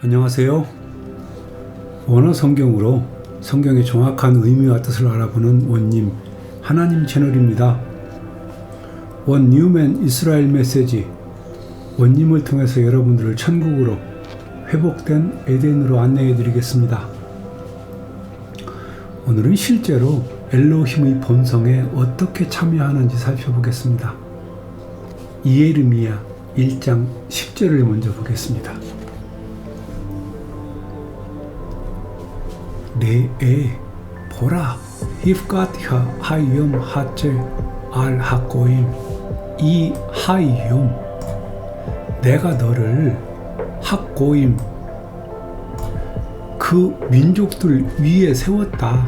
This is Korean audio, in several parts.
안녕하세요. 원어 성경으로 성경의 정확한 의미와 뜻을 알아보는 원님 하나님 채널입니다. 원 뉴맨 이스라엘 메시지 원님을 통해서 여러분들을 천국으로 회복된 에덴으로 안내해 드리겠습니다. 오늘은 실제로 엘로힘의 본성에 어떻게 참여하는지 살펴보겠습니다. 이에르미야 1장 10절을 먼저 보겠습니다. 내에 보라 히프가티하 하이엄 하체 알 하고임 이 하이엄 내가 너를 학고임. 그 민족들 위에 세웠다.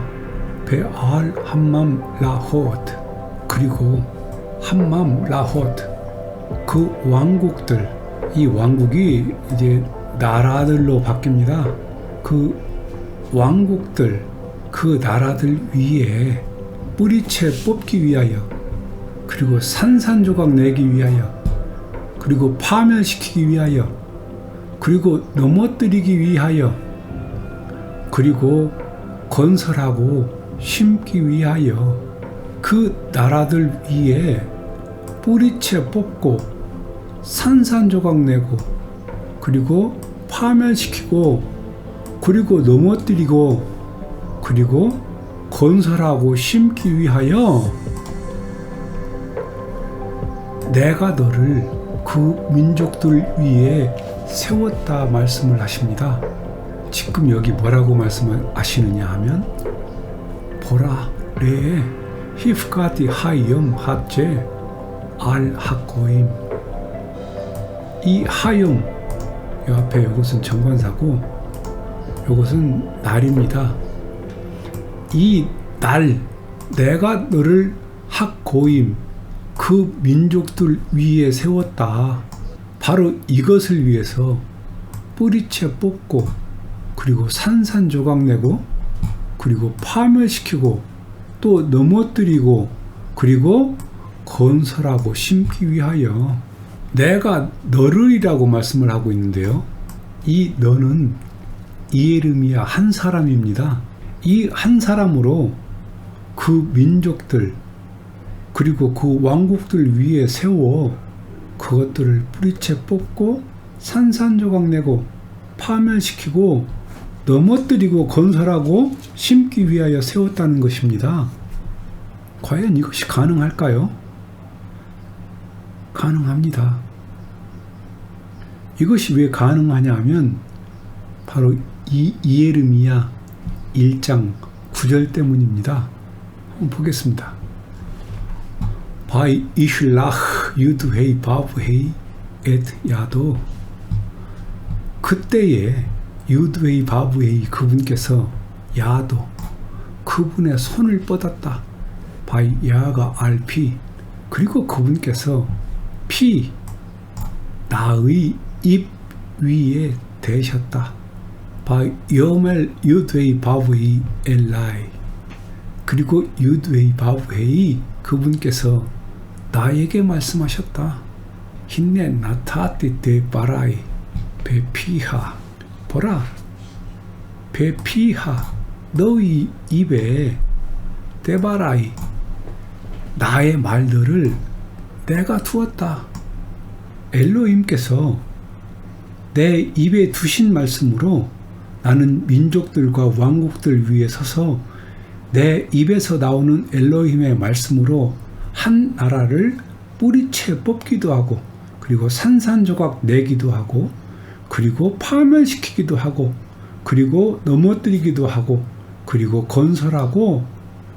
베알 함맘 라호트. 그리고 함맘 라호트. 그 왕국들. 이 왕국이 이제 나라들로 바뀝니다. 그 왕국들 그 나라들 위에 뿌리채 뽑기 위하여 그리고 산산조각 내기 위하여 그리고 파멸시키기 위하여 그리고 넘어뜨리기 위하여 그리고 건설하고 심기 위하여 그 나라들 위에 뿌리채 뽑고 산산조각 내고 그리고 파멸시키고 그리고 넘어뜨리고 그리고 건설하고 심기 위하여 내가 너를 그 민족들 위에 세웠다 말씀을 하십니다. 지금 여기 뭐라고 말씀하시느냐 하면 보라 레 히프가디 하이엄 합제 알 하고임 이 하염 이 앞에 이것은 정관사고 이것은 날입니다. 이 날, 내가 너를 학고임, 그 민족들 위에 세웠다. 바로 이것을 위해서 뿌리채 뽑고, 그리고 산산조각 내고, 그리고 파멸시키고, 또 넘어뜨리고, 그리고 건설하고 심기 위하여 내가 너를이라고 말씀을 하고 있는데요. 이 너는 이에르미야 한 사람입니다. 이 한 사람으로 그 민족들 그리고 그 왕국들 위에 세워 그것들을 뿌리채 뽑고 산산조각 내고 파멸시키고 넘어뜨리고 건설하고 심기 위하여 세웠다는 것입니다. 과연 이것이 가능할까요? 가능합니다. 이것이 왜 가능하냐 하면 바로 이 이에르미야 1장 9절 때문입니다. 한번 보겠습니다. 바이 이슐라흐 유드헤이 바브헤이 엣 야도 그때에 유드헤이 바브헤이 그분께서 야도 그분의 손을 뻗었다. 바이 야가 알피 그리고 그분께서 피 나의 입 위에 대셨다. 바 여멜 유드웨이 바브이 엘라이 그리고 유드웨이 바브헤이 그분께서 나에게 말씀하셨다. 나타띠 데 바라이 베피하 보라 베피하 너희 입에 데바라이 나의 말들을 내가 두었다. 엘로임께서 내 입에 두신 말씀으로 나는 민족들과 왕국들 위에 서서 내 입에서 나오는 엘로힘의 말씀으로 한 나라를 뿌리채 뽑기도 하고 그리고 산산조각 내기도 하고 그리고 파멸시키기도 하고 그리고 넘어뜨리기도 하고 그리고 건설하고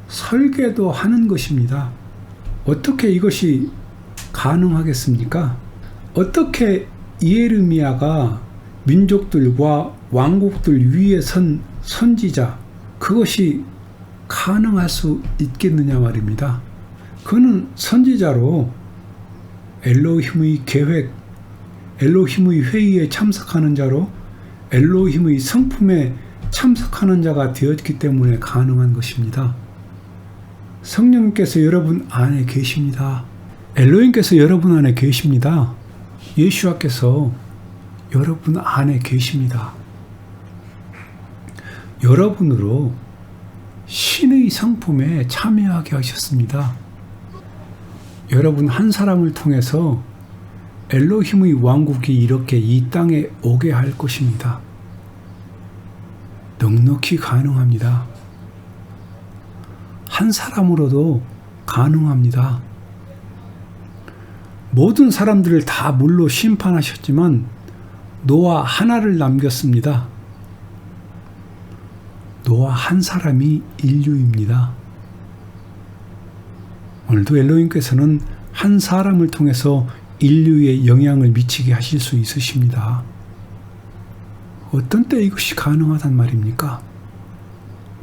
설계도 하는 것입니다. 어떻게 이것이 가능하겠습니까? 어떻게 이에르미야가 민족들과 왕국들 위에 선 선지자 그것이 가능할 수 있겠느냐 말입니다. 그는 선지자로 엘로힘의 계획, 엘로힘의 회의에 참석하는 자로 엘로힘의 성품에 참석하는 자가 되었기 때문에 가능한 것입니다. 성령께서 여러분 안에 계십니다. 엘로힘께서 여러분 안에 계십니다. 예수와께서 여러분 안에 계십니다. 여러분으로 신의 성품에 참여하게 하셨습니다. 여러분 한 사람을 통해서 엘로힘의 왕국이 이렇게 이 땅에 오게 할 것입니다. 넉넉히 가능합니다. 한 사람으로도 가능합니다. 모든 사람들을 다 물로 심판하셨지만 노아 하나를 남겼습니다. 노아 한 사람이 인류입니다. 오늘도 엘로힘께서는 한 사람을 통해서 인류에 영향을 미치게 하실 수 있으십니다. 어떤 때 이것이 가능하단 말입니까?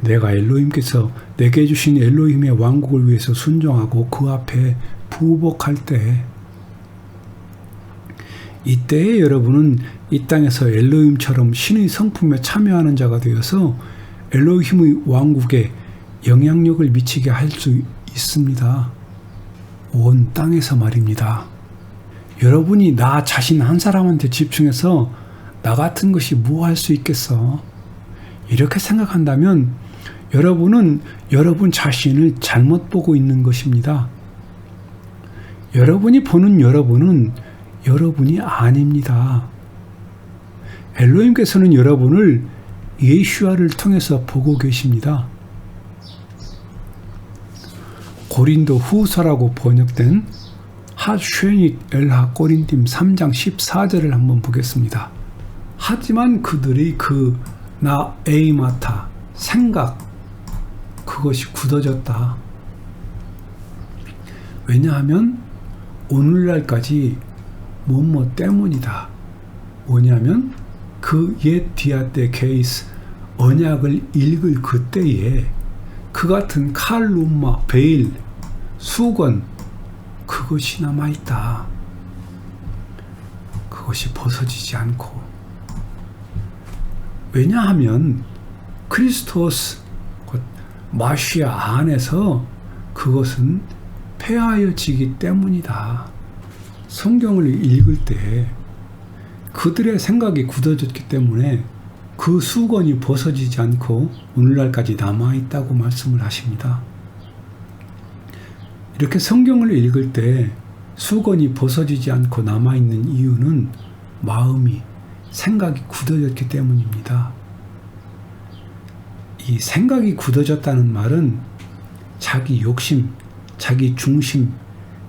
내가 엘로힘께서 내게 주신 엘로힘의 왕국을 위해서 순종하고 그 앞에 부복할 때 이때에 여러분은 이 땅에서 엘로힘처럼 신의 성품에 참여하는 자가 되어서 엘로힘의 왕국에 영향력을 미치게 할 수 있습니다. 온 땅에서 말입니다. 여러분이 나 자신 한 사람한테 집중해서 나 같은 것이 뭐 할 수 있겠어? 이렇게 생각한다면 여러분은 여러분 자신을 잘못 보고 있는 것입니다. 여러분이 보는 여러분은 여러분이 아닙니다. 엘로힘께서는 여러분을 예슈아를 통해서 보고 계십니다. 고린도 후서라고 번역된 하쉐닛 엘하 꼬린팀 3장 14절을 한번 보겠습니다. 하지만 그들이 그나 에이마타 생각 그것이 굳어졌다. 왜냐하면 오늘날까지 뭐뭐 때문이다. 뭐냐면 그 옛 디아테 케이스 언약을 읽을 그때에 그 같은 칼 룸마, 베일, 수건 그것이 남아 있다. 그것이 벗어지지 않고 왜냐하면 크리스토스 곧 마시아 안에서 그것은 폐하여지기 때문이다. 성경을 읽을 때 그들의 생각이 굳어졌기 때문에 그 수건이 벗어지지 않고 오늘날까지 남아있다고 말씀을 하십니다. 이렇게 성경을 읽을 때 수건이 벗어지지 않고 남아있는 이유는 마음이, 생각이 굳어졌기 때문입니다. 이 생각이 굳어졌다는 말은 자기 욕심, 자기 중심,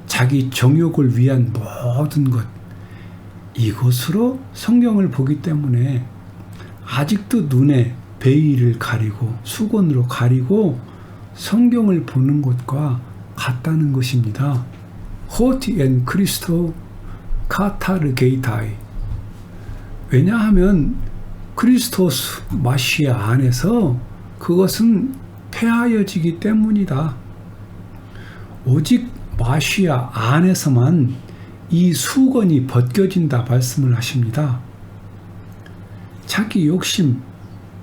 자기 정욕을 위한 모든 것, 이것으로 성경을 보기 때문에 아직도 눈에 베일을 가리고 수건으로 가리고 성경을 보는 것과 같다는 것입니다. 호티 앤 크리스토 카타르게이타이 왜냐하면 크리스토스 마시아 안에서 그것은 폐하여지기 때문이다. 오직 마시아 안에서만 이 수건이 벗겨진다 말씀을 하십니다. 자기 욕심,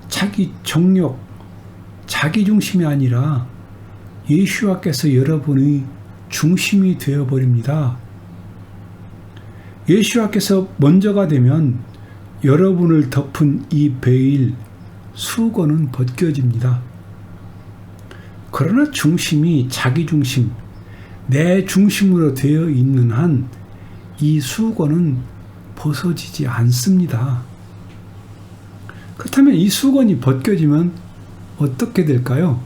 자기 정욕, 자기 중심이 아니라 예수와께서 여러분의 중심이 되어 버립니다. 예수와께서 먼저가 되면 여러분을 덮은 이 베일 수건은 벗겨집니다. 그러나 중심이 자기 중심, 내 중심으로 되어 있는 한 이 수건은 벗어지지 않습니다. 그렇다면 이 수건이 벗겨지면 어떻게 될까요?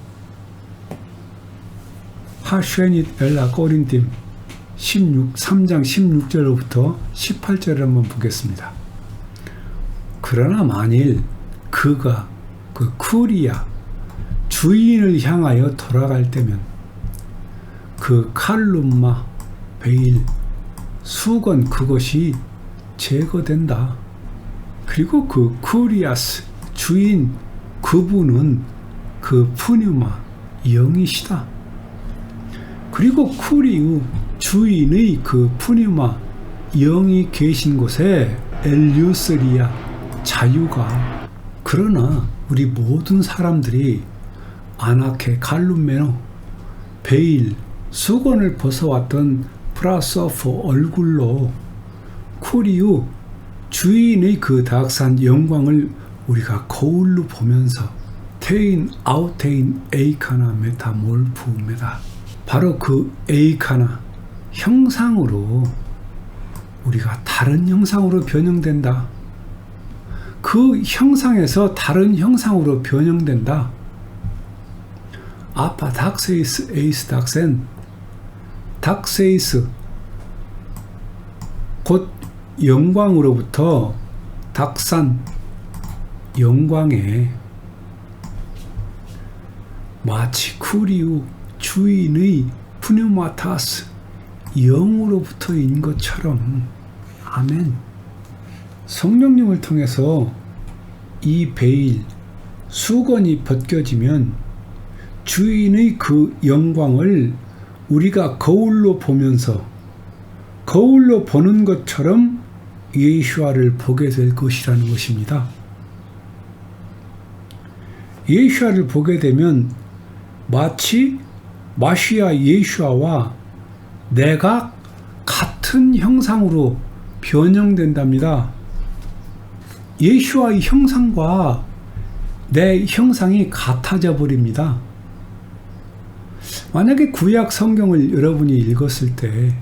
하쉐닛 엘라 꼬린팀 16, 3장 16절로부터 18절을 한번 보겠습니다. 그러나 만일 그가 그 쿠리아 주인을 향하여 돌아갈 때면 그 칼룸마 베일 수건 그것이 제거된다. 그리고 그 쿠리아스 주인 그분은 그 푸뉴마 영이시다. 그리고 쿠리우 주인의 그 푸니마 영이 계신 곳에 엘류스리아 자유가 그러나 우리 모든 사람들이 아나케 갈룸메노 베일 수건을 벗어왔던 프라소프 얼굴로 쿠리우 주인의 그 다악산 영광을 우리가 거울로 보면서 테인 아우테인 에이카나 메타몰프메다. 바로 그 에이카나 형상으로 우리가 다른 형상으로 변형된다. 그 형상에서 다른 형상으로 변형된다. 아파 닥세이스 에이스 닥센 닥세이스 곧 영광으로부터 닥산 영광에 마치 쿠리우 주인의 푸뉴마타스 영으로부터인 것처럼 아멘. 성령님을 통해서 이 베일 수건이 벗겨지면 주인의 그 영광을 우리가 거울로 보면서 거울로 보는 것처럼 예슈아를 보게 될 것이라는 것입니다. 예슈아를 보게 되면 마치 마시아 예슈아와 내가 같은 형상으로 변형된답니다. 예슈아의 형상과 내 형상이 같아져 버립니다. 만약에 구약 성경을 여러분이 읽었을 때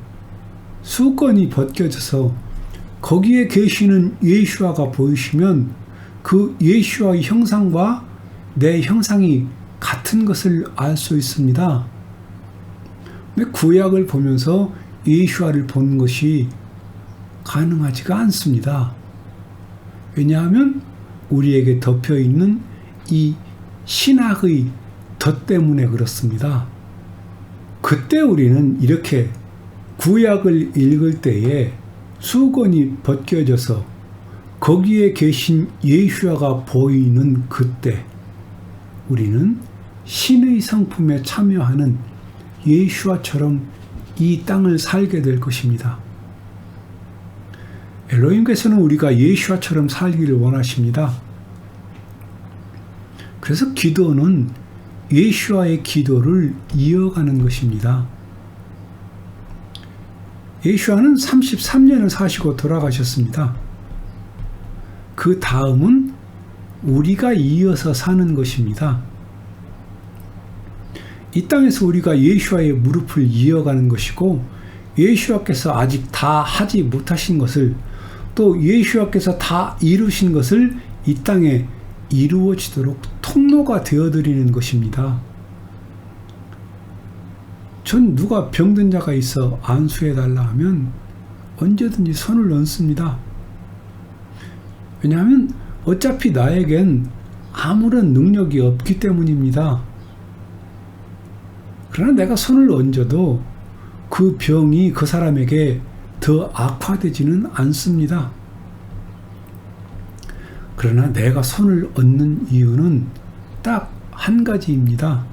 수건이 벗겨져서 거기에 계시는 예슈아가 보이시면 그 예슈아의 형상과 내 형상이 같은 것을 알 수 있습니다. 구약을 보면서 예슈아를 보는 것이 가능하지가 않습니다. 왜냐하면 우리에게 덮여 있는 이 신학의 덫 때문에 그렇습니다. 그때 우리는 이렇게 구약을 읽을 때에 수건이 벗겨져서 거기에 계신 예수아가 보이는 그때 우리는 신의 성품에 참여하는 예수아처럼 이 땅을 살게 될 것입니다. 엘로힘께서는 우리가 예수아처럼 살기를 원하십니다. 그래서 기도는 예수아의 기도를 이어가는 것입니다. 예수아는 33년을 사시고 돌아가셨습니다. 그 다음은 우리가 이어서 사는 것입니다. 이 땅에서 우리가 예수아의 무릎을 이어가는 것이고 예수아께서 아직 다 하지 못하신 것을 또 예수와께서 다 이루신 것을 이 땅에 이루어지도록 통로가 되어 드리는 것입니다. 전 누가 병든 자가 있어 안수해달라 하면 언제든지 손을 얹습니다. 왜냐하면 어차피 나에겐 아무런 능력이 없기 때문입니다. 그러나 내가 손을 얹어도 그 병이 그 사람에게 더 악화되지는 않습니다. 그러나 내가 손을 얹는 이유는 딱 한 가지입니다.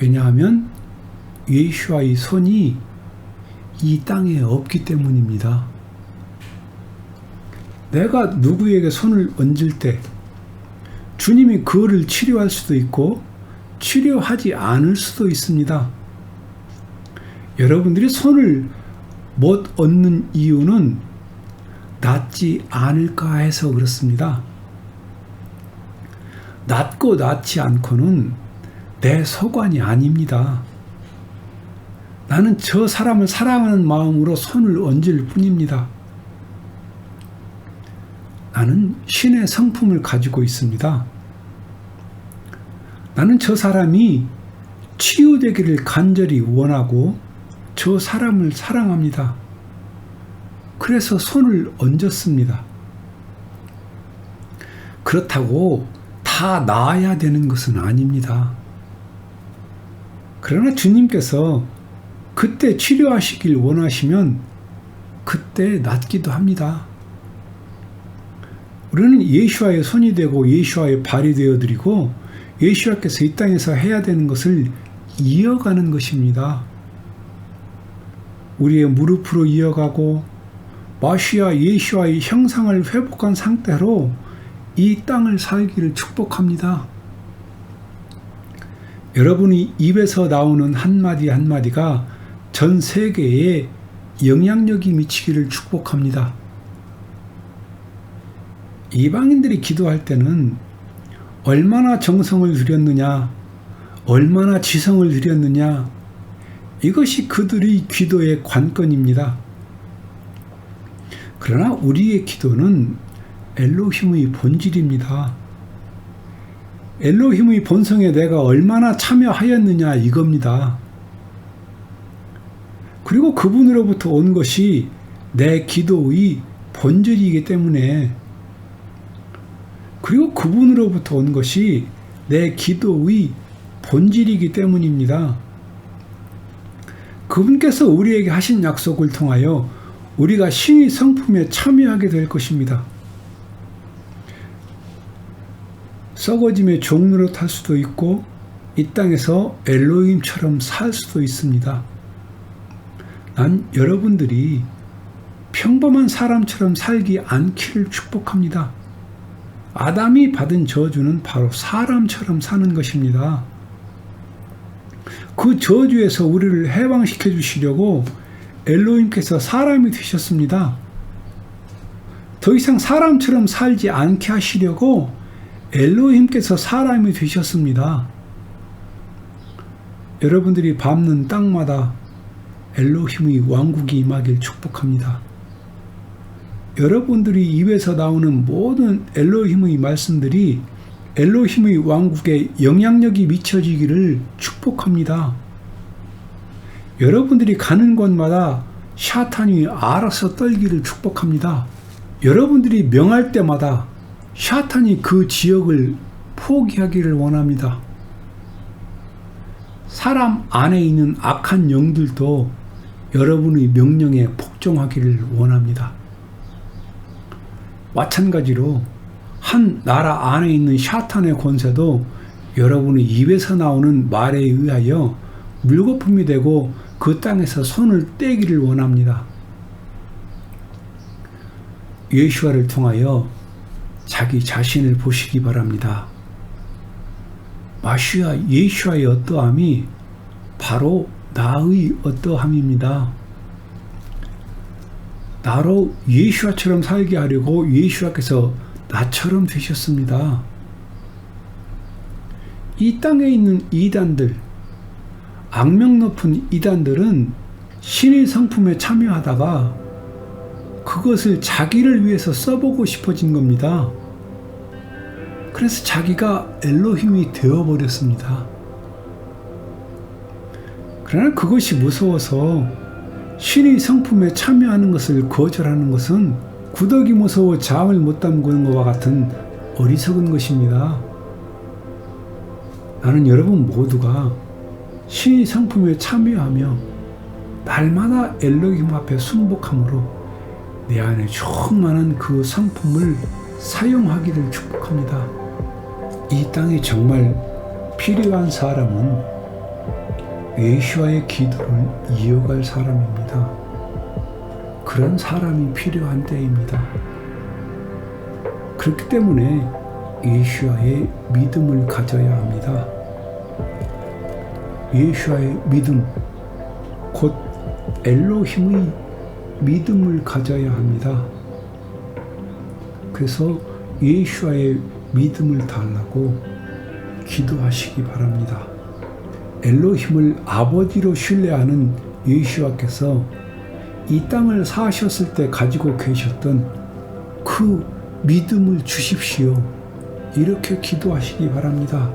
왜냐하면 예수와의 손이 이 땅에 없기 때문입니다. 내가 누구에게 손을 얹을 때 주님이 그를 치료할 수도 있고 치료하지 않을 수도 있습니다. 여러분들이 손을 못 얻는 이유는 낫지 않을까 해서 그렇습니다. 낫고 낫지 않고는 내 소관이 아닙니다. 나는 저 사람을 사랑하는 마음으로 손을 얹을 뿐입니다. 나는 신의 성품을 가지고 있습니다. 나는 저 사람이 치유되기를 간절히 원하고 저 사람을 사랑합니다. 그래서 손을 얹었습니다. 그렇다고 다 나아야 되는 것은 아닙니다. 그러나 주님께서 그때 치료하시길 원하시면 그때 낫기도 합니다. 우리는 예수와의 손이 되고 예수와의 발이 되어 드리고 예수와께서 이 땅에서 해야 되는 것을 이어가는 것입니다. 우리의 무릎으로 이어가고 마시아 예수와의 형상을 회복한 상태로 이 땅을 살기를 축복합니다. 여러분이 입에서 나오는 한마디 한마디가 전 세계에 영향력이 미치기를 축복합니다. 이방인들이 기도할 때는 얼마나 정성을 들였느냐, 얼마나 지성을 들였느냐, 이것이 그들의 기도의 관건입니다. 그러나 우리의 기도는 엘로힘의 본질입니다. 엘로힘의 본성에 내가 얼마나 참여하였느냐 이겁니다. 그리고 그분으로부터 온 것이 내 기도의 본질이기 때문에 그리고 그분으로부터 온 것이 내 기도의 본질이기 때문입니다. 그분께서 우리에게 하신 약속을 통하여 우리가 신의 성품에 참여하게 될 것입니다. 썩어짐의 종로로 탈 수도 있고 이 땅에서 엘로힘처럼 살 수도 있습니다. 난 여러분들이 평범한 사람처럼 살기 않기를 축복합니다. 아담이 받은 저주는 바로 사람처럼 사는 것입니다. 그 저주에서 우리를 해방시켜 주시려고 엘로힘께서 사람이 되셨습니다. 더 이상 사람처럼 살지 않게 하시려고 엘로힘께서 사람이 되셨습니다. 여러분들이 밟는 땅마다 엘로힘의 왕국이 임하길 축복합니다. 여러분들이 입에서 나오는 모든 엘로힘의 말씀들이 엘로힘의 왕국에 영향력이 미쳐지기를 축복합니다. 여러분들이 가는 곳마다 샤탄이 알아서 떨기를 축복합니다. 여러분들이 명할 때마다 샤탄이 그 지역을 포기하기를 원합니다. 사람 안에 있는 악한 영들도 여러분의 명령에 복종하기를 원합니다. 마찬가지로 한 나라 안에 있는 샤탄의 권세도 여러분의 입에서 나오는 말에 의하여 물거품이 되고 그 땅에서 손을 떼기를 원합니다. 예수와를 통하여 자기 자신을 보시기 바랍니다. 마시아 예수와의 어떠함이 바로 나의 어떠함입니다. 나로 예수와처럼 살게 하려고 예수와께서 나처럼 되셨습니다. 이 땅에 있는 이단들, 악명 높은 이단들은 신의 성품에 참여하다가 그것을 자기를 위해서 써보고 싶어진 겁니다. 그래서 자기가 엘로힘이 되어버렸습니다. 그러나 그것이 무서워서 신의 성품에 참여하는 것을 거절하는 것은 구더기 무서워 잠을 못 담그는 것과 같은 어리석은 것입니다. 나는 여러분 모두가 신의 성품에 참여하며 날마다 엘로힘 앞에 순복함으로 내 안에 충만한 그 성품을 사용하기를 축복합니다. 이 땅에 정말 필요한 사람은 예수와의 기도를 이어갈 사람입니다. 그런 사람이 필요한 때입니다. 그렇기 때문에 예수와의 믿음을 가져야 합니다. 예수와의 믿음, 곧 엘로힘의 믿음을 가져야 합니다. 그래서 예수와의 믿음을 달라고 기도하시기 바랍니다. 엘로힘을 아버지로 신뢰하는 예수와께서 이 땅을 사셨을 때 가지고 계셨던 그 믿음을 주십시오. 이렇게 기도하시기 바랍니다.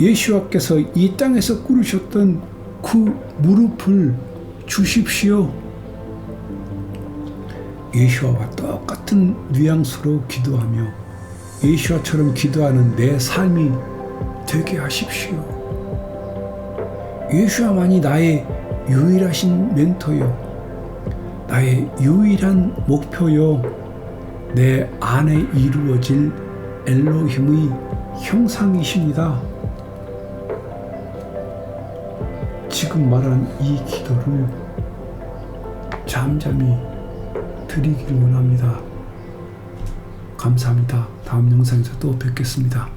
예수와께서 이 땅에서 꾸르셨던 그 무릎을 주십시오. 예수와 똑같은 뉘앙스로 기도하며 예수와처럼 기도하는 내 삶이 되게 하십시오. 예수와만이 나의 유일하신 멘토요. 나의 유일한 목표요. 내 안에 이루어질 엘로힘의 형상이십니다. 지금 말한 이 기도를 잠잠히 드리기를 원합니다. 감사합니다. 다음 영상에서 또 뵙겠습니다.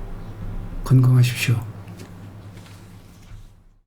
건강하십시오.